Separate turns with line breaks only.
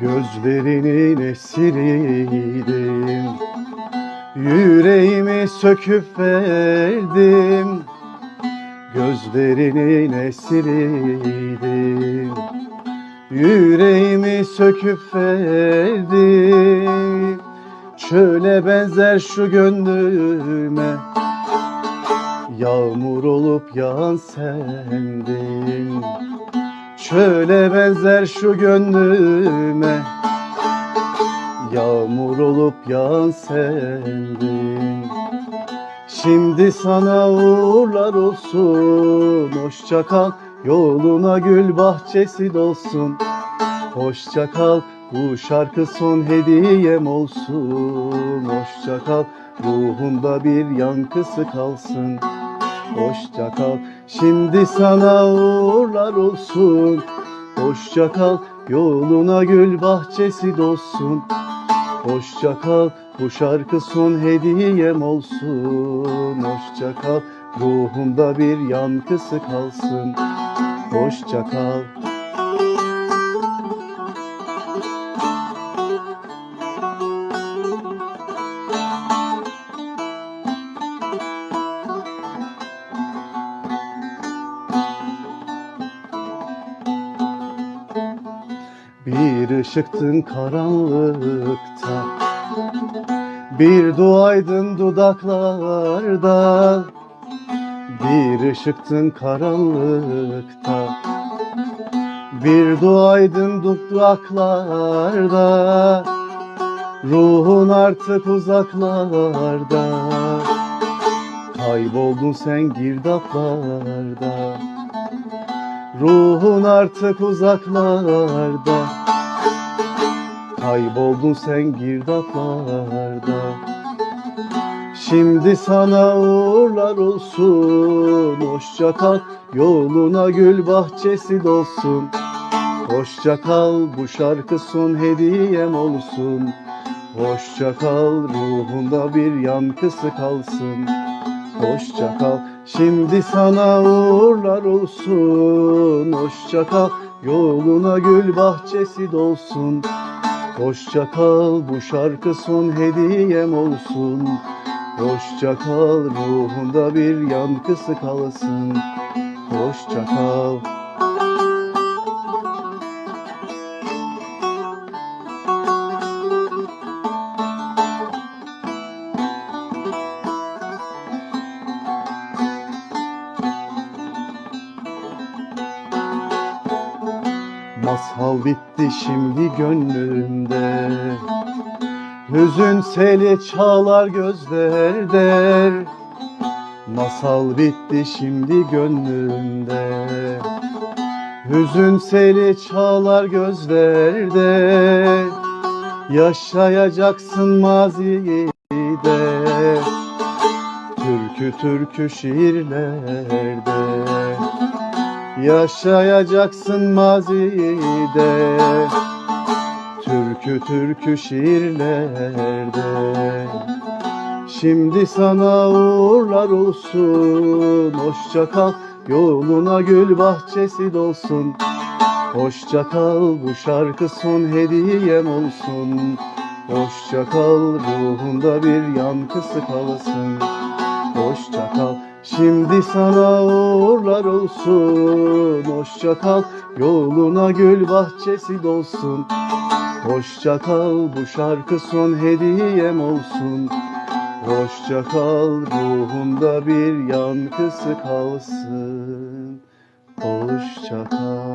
Gözlerinin esiriydim. Yüreğimi söküp verdim. Gözlerinin esiriydim. Yüreğimi söküp verdim. Çöle benzer şu gönlüme. Yağmur olup yağan sendin Çöle benzer şu gönlüme Yağmur olup yağan sendin Şimdi sana uğurlar olsun Hoşça kal Yoluna gül bahçesi dolsun. Hoşça kal Bu şarkı son hediyem olsun. Hoşça kal Ruhunda bir yankısı kalsın Hoşça kal. Şimdi sana uğurlar olsun. Hoşça kal. Yoluna gül bahçesi dolsun. Hoşça kal. Bu şarkı son hediyem olsun. Hoşça kal. Ruhunda bir yankısı kalsın. Hoşça kal Bir ışıktın karanlıkta. Bir duaydın dudaklarda. Bir ışıktın karanlıkta. Bir duaydın dudaklarda. Ruhun artık uzaklarda. Kayboldun sen girdaplarda. Ruhun artık uzaklarda Kayboldun sen girdaplarda. Şimdi sana uğurlar olsun. Hoşça kal Yoluna gül bahçesi dolsun. Hoşça kal Bu şarkı son hediyem olsun. Hoşça kal Ruhunda bir yankısı kalsın. Hoşça kal Şimdi sana uğurlar olsun. Hoşça kal Yoluna gül bahçesi dolsun Hoşça kal Bu şarkı son hediyem olsun. Hoşça kal Ruhunda bir yankısı kalsın. Hoşça kal Masal bitti şimdi gönlümde. Hüzün seli çağlar gözlerde Masal bitti şimdi gönlümde. Hüzün seli çağlar gözlerde Yaşayacaksın mazide Türkü türkü şiirlerde Yaşayacaksın mazide Türkü türkü şiirlerde. Şimdi sana uğurlar olsun Hoşça kal Yoluna gül bahçesi dolsun. Hoşça kal Bu şarkı son hediyem olsun. Hoşça kal Ruhunda bir yankısı kalsın. Hoşça kal Şimdi sana uğurlar olsun. Hoşça kal Yoluna gül bahçesi dolsun. Hoşça kal Bu şarkı son hediyem olsun. Hoşça kal Ruhunda bir yankısı kalsın. Hoşça kal